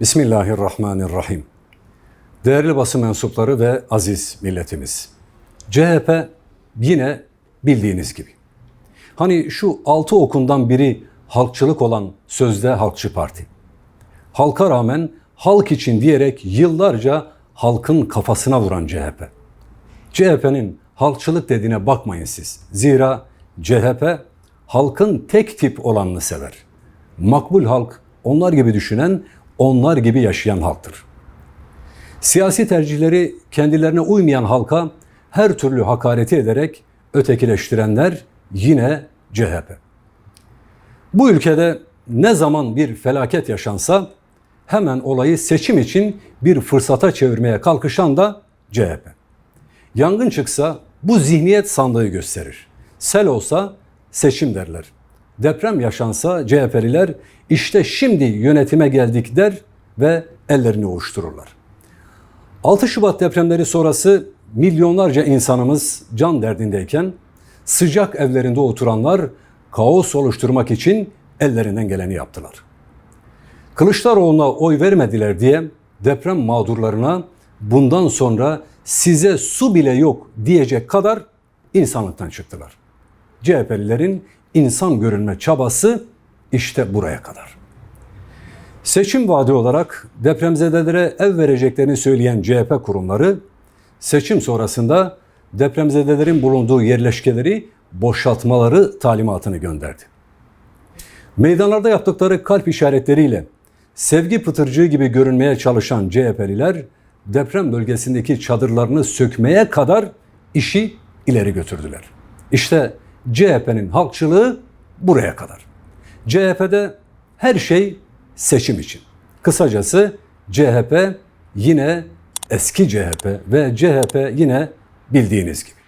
Bismillahirrahmanirrahim. Değerli basın mensupları ve aziz milletimiz. CHP yine bildiğiniz gibi. Hani şu altı okundan biri halkçılık olan sözde halkçı parti. Halka rağmen halk için diyerek yıllarca halkın kafasına vuran CHP. CHP'nin halkçılık dediğine bakmayın siz. Zira CHP halkın tek tip olanını sever. Makbul halk onlar gibi düşünen, onlar gibi yaşayan halktır. Siyasi tercihleri kendilerine uymayan halka her türlü hakareti ederek ötekileştirenler yine CHP. Bu ülkede ne zaman bir felaket yaşansa hemen olayı seçim için bir fırsata çevirmeye kalkışan da CHP. Yangın çıksa bu zihniyet sandığı gösterir. Sel olsa seçim derler. Deprem yaşansa CHP'liler işte şimdi yönetime geldik der ve ellerini ovuştururlar. 6 Şubat depremleri sonrası milyonlarca insanımız can derdindeyken sıcak evlerinde oturanlar kaos oluşturmak için ellerinden geleni yaptılar. Kılıçdaroğlu'na oy vermediler diye deprem mağdurlarına bundan sonra size su bile yok diyecek kadar insanlıktan çıktılar. CHP'lilerin insan görünme çabası işte buraya kadar. Seçim vaadi olarak depremzedelere ev vereceklerini söyleyen CHP kurumları seçim sonrasında depremzedelerin bulunduğu yerleşkeleri boşaltmaları talimatını gönderdi. Meydanlarda yaptıkları kalp işaretleriyle sevgi pıtırcığı gibi görünmeye çalışan CHP'liler deprem bölgesindeki çadırlarını sökmeye kadar işi ileri götürdüler. İşte CHP'nin halkçılığı buraya kadar. CHP'de her şey seçim için. Kısacası CHP yine eski CHP ve CHP yine bildiğiniz gibi.